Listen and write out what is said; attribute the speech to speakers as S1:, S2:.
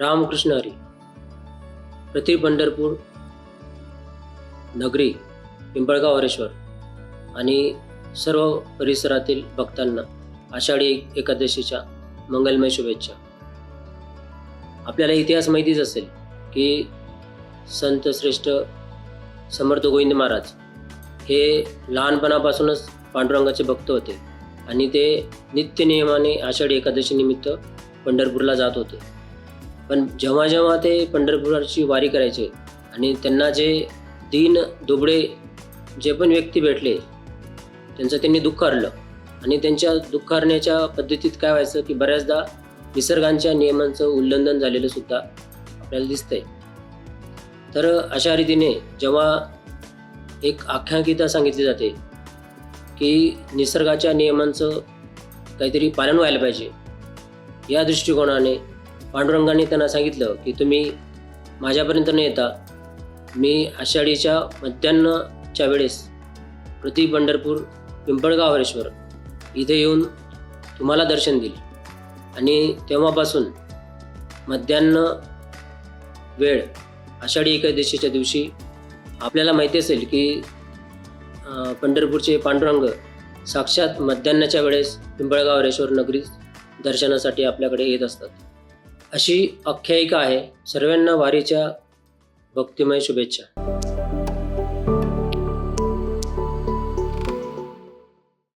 S1: रामकृष्ण हरी प्रति पंढरपूर नगरी पिंपळगाव हरेश्वर आणि सर्व परिसरातील भक्तांना आषाढी एकादशीच्या मंगलमय शुभेच्छा. आपल्याला इतिहास माहितीच असेल की संत श्रेष्ठ समर्थ गोविंद महाराज हे लहानपणापासूनच पांडुरंगाचे भक्त होते आणि ते नित्य नियमाने आषाढी एकादशी निमित्त पंढरपूरला जात होते. पण जेव्हा जेव्हा ते पंढरपुराची वारी करायचे आणि त्यांना जे दीन दुबळे जे पण व्यक्ती भेटले त्यांचं त्यांनी दुःख हरलं. आणि त्यांच्या दुःख हरण्याच्या पद्धतीत काय व्हायचं की बऱ्याचदा निसर्गांच्या नियमांचं उल्लंघन झालेलं सुद्धा आपल्याला दिसतंय. तर अशा रीतीने जेव्हा एक आख्यायिका सांगितली जाते की निसर्गाच्या नियमांचं काहीतरी पालन व्हायला पाहिजे या दृष्टिकोनाने पांडुरंगाने त्यांना सांगितलं की तुम्ही माझ्यापर्यंत न येता मी आषाढीच्या मध्यान्नच्या वेळेस प्रति पंढरपूर पिंपळगाव हरेश्वर इथे येऊन तुम्हाला दर्शन देईल. आणि तेव्हापासून मध्यान्ह वेळ आषाढी एकादशीच्या दिवशी आपल्याला माहिती असेल की पंढरपूरचे पांडुरंग साक्षात मध्यान्नाच्या वेळेस पिंपळगाव हरेश्वर नगरी दर्शनासाठी आपल्याकडे येत असतात. अशी आख्यायिका आहे. सर्वांना वारीच्या भक्तिमय शुभेच्छा.